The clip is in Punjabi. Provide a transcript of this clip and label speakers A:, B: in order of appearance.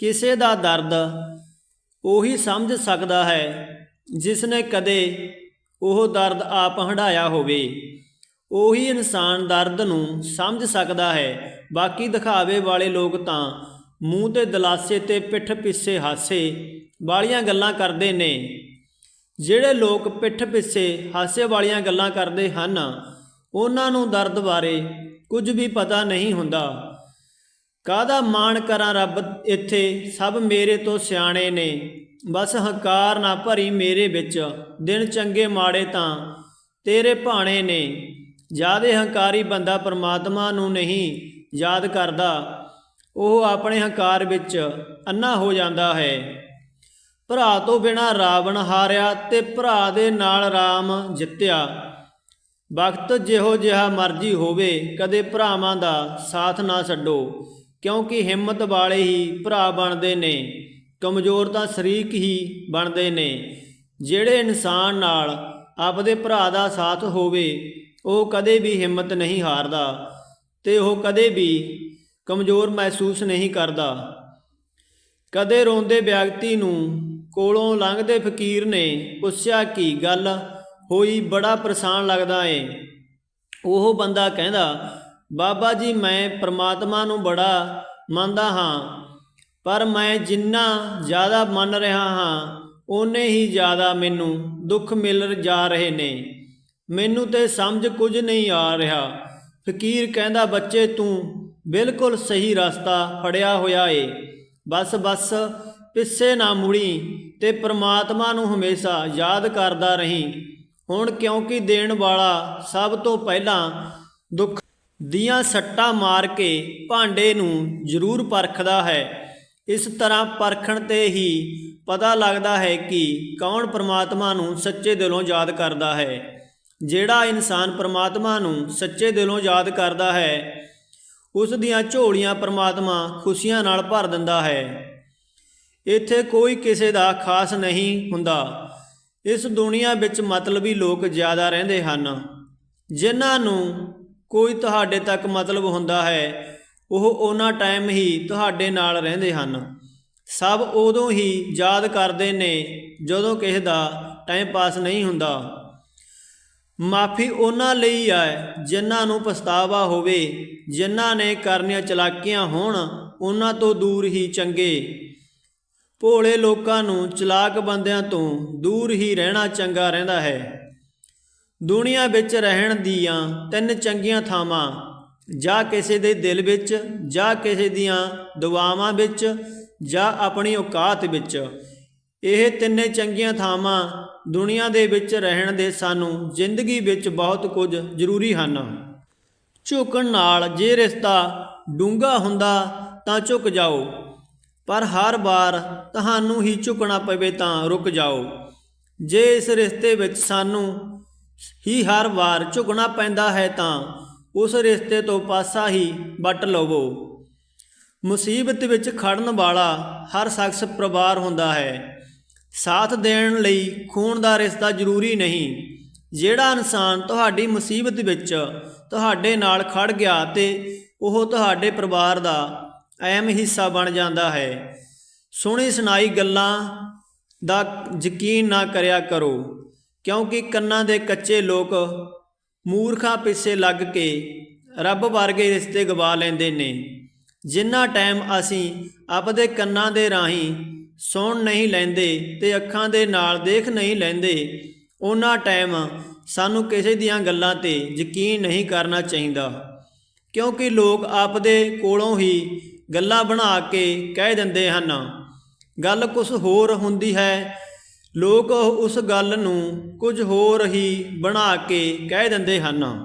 A: ਕਿਸੇ ਦਾ ਦਰਦ ਉਹੀ ਸਮਝ ਸਕਦਾ ਹੈ ਜਿਸ ਨੇ ਕਦੇ ਉਹ ਦਰਦ ਆਪ ਹੰਢਾਇਆ ਹੋਵੇ। ਉਹੀ ਇਨਸਾਨ ਦਰਦ ਨੂੰ ਸਮਝ ਸਕਦਾ ਹੈ। ਬਾਕੀ ਦਿਖਾਵੇ ਵਾਲੇ ਲੋਕ ਤਾਂ ਮੂੰਹ ਤੇ ਦਲਾਸੇ ਤੇ ਪਿੱਠ ਪਿੱਛੇ ਹਾਸੇ ਵਾਲੀਆਂ ਗੱਲਾਂ ਕਰਦੇ ਨੇ। ਜਿਹੜੇ ਲੋਕ ਪਿੱਠ ਪਿੱਛੇ ਹਾਸੇ ਵਾਲੀਆਂ ਗੱਲਾਂ ਕਰਦੇ ਹਨ, ਉਹਨਾਂ ਨੂੰ ਦਰਦ ਬਾਰੇ ਕੁਝ ਵੀ ਪਤਾ ਨਹੀਂ ਹੁੰਦਾ। ਕਾਹਦਾ ਮਾਣ ਕਰਾਂ ਰੱਬ ਇੱਥੇ? ਸਭ ਮੇਰੇ ਤੋਂ ਸਿਆਣੇ ਨੇ। ਬਸ ਹੰਕਾਰ ਨਾ ਭਰੀ ਮੇਰੇ ਵਿੱਚ। ਦਿਨ ਚੰਗੇ ਮਾੜੇ ਤਾਂ ਤੇਰੇ ਭਾਣੇ ਨੇ। ਜਿਆਦੇ ਹੰਕਾਰੀ ਬੰਦਾ ਪਰਮਾਤਮਾ ਨੂੰ ਨਹੀਂ ਯਾਦ ਕਰਦਾ। ਉਹ ਆਪਣੇ ਹੰਕਾਰ ਵਿੱਚ ਅੰਨਾ ਹੋ ਜਾਂਦਾ ਹੈ। ਭਰਾ ਤੋਂ ਬਿਨਾ ਰਾਵਣ ਹਾਰਿਆ ਤੇ ਭਰਾ ਦੇ ਨਾਲ ਰਾਮ ਜਿੱਤਿਆ। ਵਕਤ ਜਿਹੋ ਜਿਹਾ ਮਰਜ਼ੀ ਹੋਵੇ, ਕਦੇ ਭਰਾਵਾਂ ਦਾ ਸਾਥ ਨਾ ਛੱਡੋ। ਕਿਉਂਕਿ ਹਿੰਮਤ ਵਾਲੇ ਹੀ ਭਰਾ ਬਣਦੇ ਨੇ, ਕਮਜ਼ੋਰ ਤਾਂ ਸ਼ਰੀਕ ਹੀ ਬਣਦੇ ਨੇ। ਜਿਹੜੇ ਇਨਸਾਨ ਨਾਲ ਆਪਦੇ ਭਰਾ ਦਾ ਸਾਥ ਹੋਵੇ, ਉਹ ਕਦੇ ਵੀ ਹਿੰਮਤ ਨਹੀਂ ਹਾਰਦਾ ਤੇ ਉਹ ਕਦੇ ਵੀ ਕਮਜ਼ੋਰ ਮਹਿਸੂਸ ਨਹੀਂ ਕਰਦਾ। ਕਦੇ ਰੋਂਦੇ ਵਿਅਕਤੀ ਨੂੰ ਕੋਲੋਂ ਲੰਘਦੇ ਫਕੀਰ ਨੇ ਪੁੱਛਿਆ, ਕੀ ਗੱਲ ਹੋਈ? ਬੜਾ ਪਰੇਸ਼ਾਨ ਲੱਗਦਾ ਏ। ਉਹ ਬੰਦਾ ਕਹਿੰਦਾ ਬਾਬਾ ਜੀ, ਮੈਂ ਪ੍ਰਮਾਤਮਾ ਨੂੰ ਬੜਾ ਮੰਨਦਾ ਹਾਂ, ਪਰ ਮੈਂ ਜਿੰਨਾ ਜ਼ਿਆਦਾ ਮੰਨ ਰਿਹਾ ਹਾਂ, ਓਨੇ ਹੀ ਜ਼ਿਆਦਾ ਮੈਨੂੰ ਦੁੱਖ ਮਿਲ ਜਾ ਰਹੇ ਨੇ। ਮੈਨੂੰ ਤੇ ਸਮਝ ਕੁਝ ਨਹੀਂ ਆ ਰਿਹਾ। ਫਕੀਰ ਕਹਿੰਦਾ, ਬੱਚੇ, ਤੂੰ ਬਿਲਕੁਲ ਸਹੀ ਰਸਤਾ ਫੜਿਆ ਹੋਇਆ ਏ। ਬਸ ਬਸ, ਪਿੱਛੇ ਨਾ ਮੁੜੀ ਤੇ ਪ੍ਰਮਾਤਮਾ ਨੂੰ ਹਮੇਸ਼ਾ ਯਾਦ ਕਰਦਾ ਰਹੀਂ। ਹੁਣ ਕਿਉਂਕਿ ਦੇਣ ਵਾਲਾ ਸਭ ਤੋਂ ਪਹਿਲਾਂ ਦੁੱਖ ਦੀਆਂ ਸੱਟਾਂ ਮਾਰ ਕੇ ਭਾਂਡੇ ਨੂੰ ਜ਼ਰੂਰ ਪਰਖਦਾ ਹੈ। ਇਸ ਤਰ੍ਹਾਂ ਪਰਖਣ ਤੇ ਹੀ ਪਤਾ ਲੱਗਦਾ ਹੈ ਕਿ ਕੌਣ ਪ੍ਰਮਾਤਮਾ ਨੂੰ ਸੱਚੇ ਦਿਲੋਂ ਯਾਦ ਕਰਦਾ ਹੈ। ਜਿਹੜਾ ਇਨਸਾਨ ਪ੍ਰਮਾਤਮਾ ਨੂੰ ਸੱਚੇ ਦਿਲੋਂ ਯਾਦ ਕਰਦਾ ਹੈ, ਉਸ ਦੀਆਂ ਝੋਲੀਆਂ ਪ੍ਰਮਾਤਮਾ ਖੁਸ਼ੀਆਂ ਨਾਲ ਭਰ ਦਿੰਦਾ ਹੈ। ਇੱਥੇ ਕੋਈ ਕਿਸੇ ਦਾ ਖਾਸ ਨਹੀਂ ਹੁੰਦਾ। ਇਸ ਦੁਨੀਆ ਵਿੱਚ ਮਤਲਬੀ ਲੋਕ ਜ਼ਿਆਦਾ ਰਹਿੰਦੇ ਹਨ, ਜਿਨ੍ਹਾਂ ਨੂੰ ਕੋਈ ਤੁਹਾਡੇ ਤੱਕ ਮਤਲਬ ਹੁੰਦਾ ਹੈ, ਉਹ ਉਹਨਾਂ ਟਾਈਮ ਹੀ ਤੁਹਾਡੇ ਨਾਲ ਰਹਿੰਦੇ ਹਨ। ਸਭ ਉਦੋਂ ਹੀ ਯਾਦ ਕਰਦੇ ਨੇ ਜਦੋਂ ਕਿਸੇ ਦਾ ਟਾਈਮ ਪਾਸ ਨਹੀਂ ਹੁੰਦਾ। ਮਾਫੀ ਉਹਨਾਂ ਲਈ ਹੈ ਜਿਨ੍ਹਾਂ ਨੂੰ ਪਛਤਾਵਾ ਹੋਵੇ, ਜਿਨ੍ਹਾਂ ਨੇ ਕਰਨੀਆਂ ਚਲਾਕੀਆਂ ਹੋਣ, ਉਹਨਾਂ ਤੋਂ ਦੂਰ ਹੀ ਚੰਗੇ। ਭੋਲੇ ਲੋਕਾਂ ਨੂੰ ਚਲਾਕ ਬੰਦਿਆਂ ਤੋਂ ਦੂਰ ਹੀ ਰਹਿਣਾ ਚੰਗਾ ਰਹਿੰਦਾ ਹੈ। ਦੁਨੀਆ ਵਿੱਚ ਰਹਿਣ ਦੀਆਂ ਤਿੰਨ ਚੰਗੀਆਂ ਥਾਵਾਂ, ਜਾਂ ਕਿਸੇ ਦੇ ਦਿਲ ਵਿੱਚ, ਜਾਂ ਕਿਸੇ ਦੀਆਂ ਦੁਆਵਾਂ ਵਿੱਚ, ਜਾਂ ਆਪਣੀ ਔਕਾਤ ਵਿੱਚ। ਇਹ ਤਿੰਨੇ ਚੰਗੀਆਂ ਥਾਵਾਂ ਦੁਨੀਆ ਦੇ ਵਿੱਚ ਰਹਿਣ ਦੇ ਸਾਨੂੰ ਜ਼ਿੰਦਗੀ ਵਿੱਚ ਬਹੁਤ ਕੁਝ ਜ਼ਰੂਰੀ ਹਨ। ਝੁਕਣ ਨਾਲ ਜੇ ਰਿਸ਼ਤਾ ਡੂੰਘਾ ਹੁੰਦਾ ਤਾਂ ਝੁਕ ਜਾਓ, ਪਰ ਹਰ ਵਾਰ ਤੁਹਾਨੂੰ ਹੀ ਝੁਕਣਾ ਪਵੇ ਤਾਂ ਰੁਕ ਜਾਓ। ਜੇ ਇਸ ਰਿਸ਼ਤੇ ਵਿੱਚ ਸਾਨੂੰ ਹੀ ਹਰ ਵਾਰ ਝੁਕਣਾ ਪੈਂਦਾ ਹੈ ਤਾਂ ਉਸ ਰਿਸ਼ਤੇ ਤੋਂ ਪਾਸਾ ਹੀ ਵੱਟ ਲਵੋ। ਮੁਸੀਬਤ ਵਿੱਚ ਖੜਨ ਵਾਲਾ ਹਰ ਸ਼ਖਸ ਪਰਿਵਾਰ ਹੁੰਦਾ ਹੈ। ਸਾਥ ਦੇਣ ਲਈ ਖੂਨ ਦਾ ਰਿਸ਼ਤਾ ਜ਼ਰੂਰੀ ਨਹੀਂ। ਜਿਹੜਾ ਇਨਸਾਨ ਤੁਹਾਡੀ ਮੁਸੀਬਤ ਵਿੱਚ ਤੁਹਾਡੇ ਨਾਲ ਖੜ ਗਿਆ ਤੇ ਉਹ ਤੁਹਾਡੇ ਪਰਿਵਾਰ ਦਾ ਅਹਿਮ ਹਿੱਸਾ ਬਣ ਜਾਂਦਾ ਹੈ। ਸੁਣੀ ਸੁਣਾਈ ਗੱਲਾਂ ਦਾ ਯਕੀਨ ਨਾ ਕਰਿਆ ਕਰੋ। ਕਿਉਂਕਿ ਕੰਨਾਂ ਦੇ ਕੱਚੇ ਲੋਕ ਮੂਰਖਾਂ ਪਿੱਛੇ ਲੱਗ ਕੇ ਰੱਬ ਵਰਗੇ ਰਿਸ਼ਤੇ ਗਵਾ ਲੈਂਦੇ ਨੇ। ਜਿੰਨਾ ਟਾਈਮ ਅਸੀਂ ਆਪਦੇ ਕੰਨਾਂ ਦੇ ਰਾਹੀਂ ਸੁਣ ਨਹੀਂ ਲੈਂਦੇ ਤੇ ਅੱਖਾਂ ਦੇ ਨਾਲ ਦੇਖ ਨਹੀਂ ਲੈਂਦੇ ਉਹਨਾਂ ਟਾਈਮ ਸਾਨੂੰ ਕਿਸੇ ਦੀਆਂ ਗੱਲਾਂ ਤੇ ਯਕੀਨ ਨਹੀਂ ਕਰਨਾ ਚਾਹੀਦਾ। ਕਿਉਂਕਿ ਲੋਕ ਆਪਦੇ ਕੋਲੋਂ ਹੀ ਗੱਲਾਂ ਬਣਾ ਕੇ ਕਹਿ ਦਿੰਦੇ ਹਨ। ਗੱਲ ਕੁਝ ਹੋਰ ਹੁੰਦੀ ਹੈ ਲੋਕ ਉਸ ਗੱਲ ਨੂੰ ਕੁਝ ਹੋਰ ਹੀ ਬਣਾ ਕੇ ਕਹਿ ਦਿੰਦੇ ਹਨ।